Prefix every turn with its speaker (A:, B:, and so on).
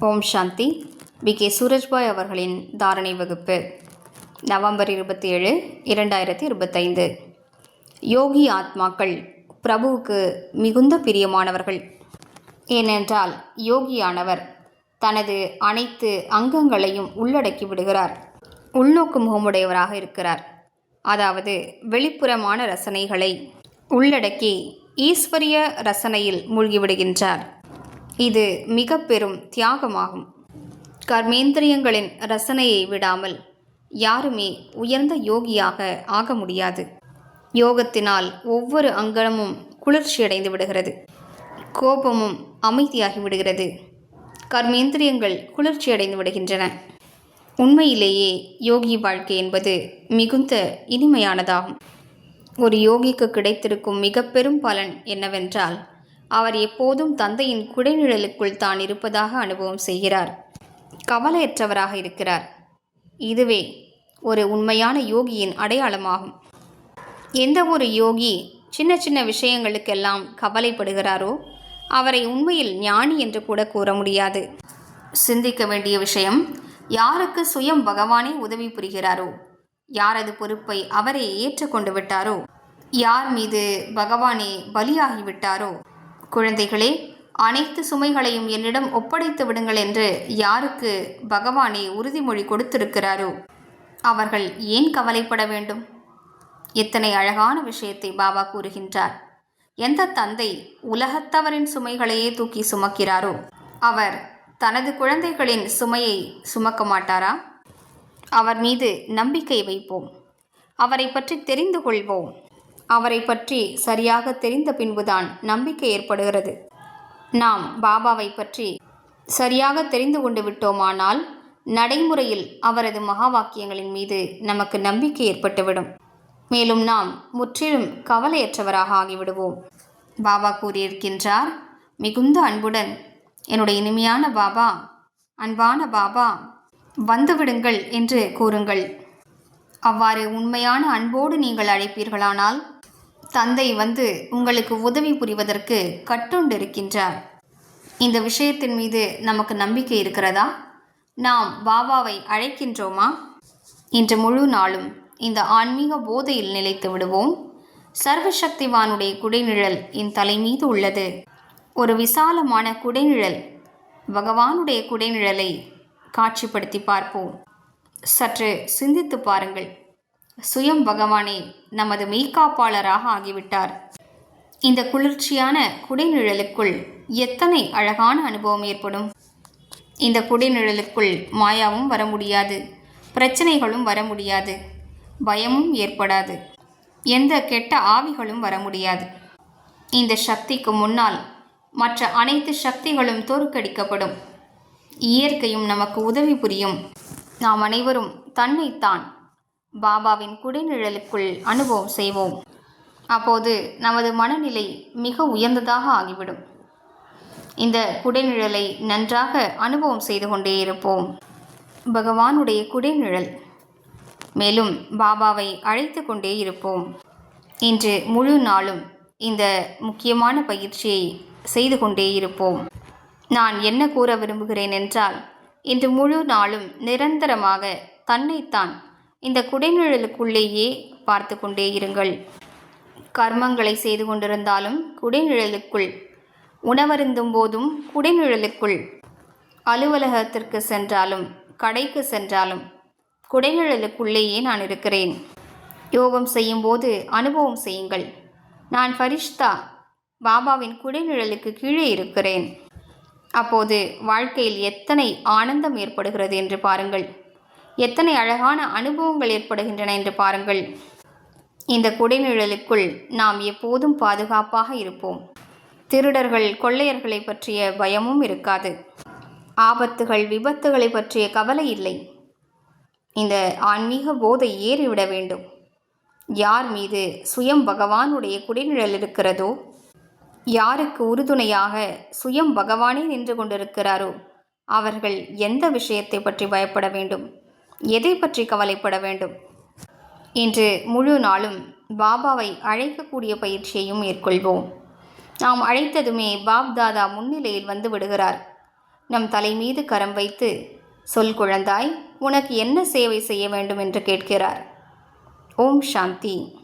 A: ஓம் சாந்தி. V K. Surajbhai அவர்களின் தாரணை வகுப்பு. நவம்பர் இருபத்தி ஏழு இரண்டாயிரத்தி இருபத்தைந்து. யோகி ஆத்மாக்கள் பிரபுவுக்கு மிகுந்த பிரியமானவர்கள். ஏனென்றால் யோகியானவர் தனது அனைத்து அங்கங்களையும் உள்ளடக்கி விடுகிறார். உள்நோக்கு முகமுடையவராக இருக்கிறார். அதாவது வெளிப்புறமான ரசனைகளை உள்ளடக்கி ஈஸ்வரிய ரசனையில் மூழ்கிவிடுகின்றார் இது மிக பெரும் தியாகமாகும். கர்மேந்திரியங்களின் ரசனையை விடாமல் யாருமே உயர்ந்த யோகியாக ஆக முடியாது. யோகத்தினால் ஒவ்வொரு அங்கமும் குளிர்ச்சியடைந்து விடுகிறது. கோபமும் அமைதியாகி விடுகிறது. கர்மேந்திரியங்கள் குளிர்ச்சியடைந்து விடுகின்றன. உண்மையிலேயே யோகி வாழ்க்கை என்பது மிகுந்த இனிமையானதாகும். ஒரு யோகிக்கு கிடைத்திருக்கும் மிக பெரும் பலன் என்னவென்றால் அவர் எப்போதும் தந்தையின் குடைநிழலுக்குள் தான் இருப்பதாக அனுபவம் செய்கிறார். கவலையற்றவராக இருக்கிறார். இதுவே ஒரு உண்மையான யோகியின் அடையாளமாகும். எந்த ஒரு யோகி சின்ன சின்ன விஷயங்களுக்கெல்லாம் கவலைப்படுகிறாரோ அவரை உண்மையில் ஞானி என்று கூட கூற முடியாது. சிந்திக்க வேண்டிய விஷயம் யாருக்கு சுயம் பகவானே உதவி புரிகிறாரோ யாரது பொறுப்பை அவரே ஏற்றுக்கொண்டு விட்டாரோ யார் மீது பகவானே பலியாகிவிட்டாரோ குழந்தைகளே அனைத்து சுமைகளையும் என்னிடம் ஒப்படைத்து விடுங்கள் என்று யாருக்கு பகவானே உறுதிமொழி கொடுத்திருக்கிறாரோ அவர்கள் ஏன் கவலைப்பட வேண்டும்? எத்தனை அழகான விஷயத்தை பாபா கூறுகின்றார். எந்த தந்தை உலகத்தவரின் சுமைகளையே தூக்கி சுமக்கிறாரோ அவர் தனது குழந்தைகளின் சுமையை சுமக்க மாட்டாரா? அவர் மீது நம்பிக்கை வைப்போம். அவரை பற்றி தெரிந்து கொள்வோம். அவரை பற்றி சரியாக தெரிந்த பின்புதான் நம்பிக்கை ஏற்படுகிறது. நாம் பாபாவை பற்றி சரியாக தெரிந்து கொண்டு விட்டோமானால் நடைமுறையில் அவரது மகா வாக்கியங்களின் மீது நமக்கு நம்பிக்கை ஏற்பட்டுவிடும். மேலும் நாம் முற்றிலும் கவலையற்றவராக ஆகிவிடுவோம். பாபா கூறியிருக்கின்றார் மிகுந்த அன்புடன் என்னுடைய இனிமையான பாபா அன்பான பாபா வந்துவிடுங்கள் என்று கூறுங்கள். அவ்வாறு உண்மையான அன்போடு நீங்கள் அழைப்பீர்களானால் தந்தை வந்து உங்களுக்கு உதவி புரிவதற்கு கட்டுண்டிருக்கின்றார். இந்த விஷயத்தின் மீது நமக்கு நம்பிக்கை இருக்கிறதா? நாம் பாபாவை அழைக்கின்றோமா? இன்று முழு நாளும் இந்த ஆன்மீக போதையில் நிலைத்து விடுவோம். சர்வசக்திவானுடைய குடைநிழல் என் தலை மீது உள்ளது. ஒரு விசாலமான குடைநிழல் பகவானுடைய குடைநிழலை காட்சிப்படுத்தி பார்ப்போம். சற்று சிந்தித்து பாருங்கள். சுயம் பகவானே நமது மெய்காப்பாளராக ஆகிவிட்டார். இந்த குளிர்ச்சியான குடைநிழலுக்குள் எத்தனை அழகான அனுபவம் ஏற்படும்? இந்த குடைநிழலுக்குள் மாயாவும் வர முடியாது பிரச்சனைகளும் வர முடியாது பயமும் ஏற்படாது எந்த கெட்ட ஆவிகளும் வர முடியாது. இந்த சக்திக்கு முன்னால் மற்ற அனைத்து சக்திகளும் தோற்கடிக்கப்படும். இயற்கையும் நமக்கு உதவி புரியும். நாம் அனைவரும் தன்னைத்தான் பாபாவின் குடைநிழலுக்குள் அனுபவம் செய்வோம். அப்போது நமது மனநிலை மிக உயர்ந்ததாக ஆகிவிடும். இந்த குடைநிழலை நன்றாக அனுபவம் செய்து கொண்டே இருப்போம். பகவானுடைய குடைநிழல். மேலும் பாபாவை அழைத்து கொண்டே இருப்போம். இன்று முழு நாளும் இந்த முக்கியமான பயிற்சியை செய்து கொண்டே இருப்போம். நான் என்ன கூற விரும்புகிறேன் என்றால் இன்று முழு நாளும் நிரந்தரமாக தன்னைத்தான் இந்த குடைநிழலுக்குள்ளேயே பார்த்து கொண்டே இருங்கள். கர்மங்களை செய்து கொண்டிருந்தாலும் குடைநிழலுக்குள் உணவருந்தும் போதும் குடைநிழலுக்குள். அலுவலகத்திற்கு சென்றாலும் கடைக்கு சென்றாலும் குடைநிழலுக்குள்ளேயே நான் இருக்கிறேன். யோகம் செய்யும்போது அனுபவம் செய்யுங்கள். நான் ஃபரிஷ்தா பாபாவின் குடைநிழலுக்கு கீழே இருக்கிறேன். அப்போது வாழ்க்கையில் எத்தனை ஆனந்தம் ஏற்படுகிறது என்று பாருங்கள். எத்தனை அழகான அனுபவங்கள் ஏற்படுகின்றன என்று பாருங்கள். இந்த குடைநிழலுக்குள் நாம் எப்போதும் பாதுகாப்பாக இருப்போம். திருடர்கள் கொள்ளையர்களை பற்றிய பயமும் இருக்காது. ஆபத்துகள் விபத்துகளை பற்றிய கவலை இல்லை. இந்த ஆன்மீக போதை ஏறிவிட வேண்டும். யார் மீது சுயம் பகவானுடைய குடிநிழல் இருக்கிறதோ யாருக்கு உறுதுணையாக சுயம் பகவானே நின்று கொண்டிருக்கிறாரோ அவர்கள் எந்த விஷயத்தை பற்றி பயப்பட வேண்டும்? எதை பற்றி கவலைப்பட வேண்டும்? இன்று முழு நாளும் பாபாவை அழைக்கக்கூடிய பயிற்சியையும் மேற்கொள்வோம். நாம் அழைத்ததுமே பாப் தாதா முன்னிலையில் வந்து விடுகிறார். நம் தலை மீது கரம் வைத்து சொல் குழந்தாய் உனக்கு என்ன சேவை செய்ய வேண்டும்? என்று கேட்கிறார். ஓம் சாந்தி.